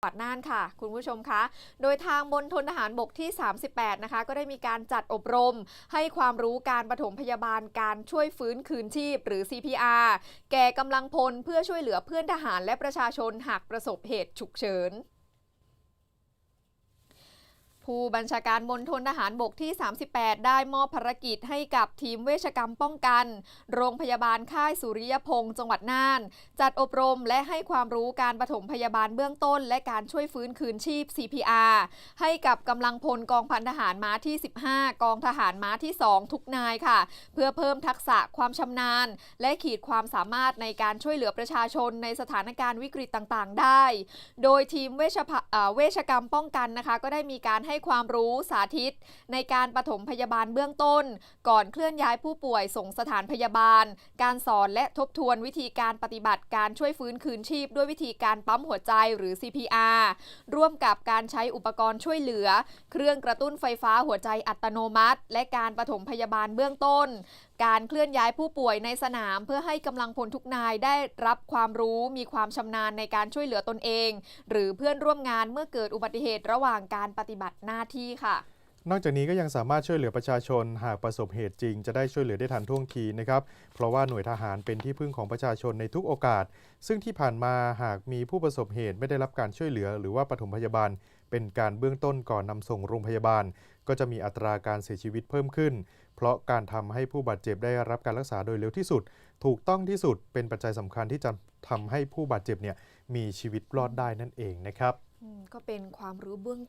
จังหวัดน่านค่ะ คุณผู้ชมคะโดยทางมณฑลทหารบกที่ 38 นะคะ ก็ได้มีการจัดอบรม ให้ความรู้การปฐมพยาบาลการช่วยฟื้นคืนชีพ หรือ CPR แก่กำลังพลเพื่อช่วยเหลือเพื่อนทหารและประชาชนหากประสบเหตุฉุกเฉิน ผู้บัญชาการมณฑลทหารบกที่ 38 ได้มอบภารกิจให้กับทีมเวชกรรมป้องกัน โรงพยาบาลค่ายสุริยพงศ์จังหวัดน่าน จัดอบรมและให้ความรู้การปฐมพยาบาลเบื้องต้น และการช่วยฟื้นคืนชีพ CPR ให้กับกำลังพลกองพันทหารม้าที่ 15 กองทหารม้าที่ 2 ทุกนายค่ะ เพื่อเพิ่มทักษะความชำนาญ และขีดความสามารถในการช่วยเหลือประชาชนในสถานการณ์วิกฤตต่างๆ ได้ โดยทีมเวชพะเอ่อเวชกรรมป้องกันนะคะ ก็ได้มีการให้ความรู้สาธิต ในการปฐมพยาบาลเบื้องต้น ก่อนเคลื่อนย้ายผู้ป่วยส่งสถานพยาบาล การสอนและทบทวนวิธีการปฏิบัติการช่วยฟื้นคืนชีพ ด้วยวิธีการปั๊มหัวใจหรือ CPR ร่วมกับการใช้อุปกรณ์ช่วยเหลือ เครื่องกระตุ้นไฟฟ้าหัวใจอัตโนมัติ และการปฐมพยาบาลเบื้องต้น การเคลื่อนย้ายผู้ป่วยในสนามเพื่อให้กำลังพลทุกนายได้รับความรู้มีความชำนาญในการช่วยเหลือตนเอง หรือเพื่อนร่วมงานเมื่อเกิดอุบัติเหตุระหว่างการปฏิบัติหน้าที่ค่ะ นอกจากนี้ก็ยังสามารถช่วยเหลือประชาชนหากประสบเหตุจริง จะได้ช่วยเหลือได้ทันท่วงทีนะครับ เพราะว่าหน่วยทหารเป็นที่พึ่งของประชาชนในทุกโอกาส ซึ่งที่ผ่านมาหากมีผู้ประสบเหตุไม่ได้รับการช่วยเหลือ หรือว่าปฐมพยาบาล เป็นการเบื้องต้นก่อนนำส่งโรงพยาบาล ก็จะมีอัตราการเสียชีวิตเพิ่มขึ้น เพราะการทำให้ผู้บาดเจ็บได้รับการรักษาโดยเร็วที่สุด ถูกต้องที่สุดเป็นปัจจัยสำคัญที่จะทำให้ผู้บาดเจ็บเนี่ยมีชีวิตรอดได้นั่นเองนะครับก็เป็นความรู้เบื้องต้น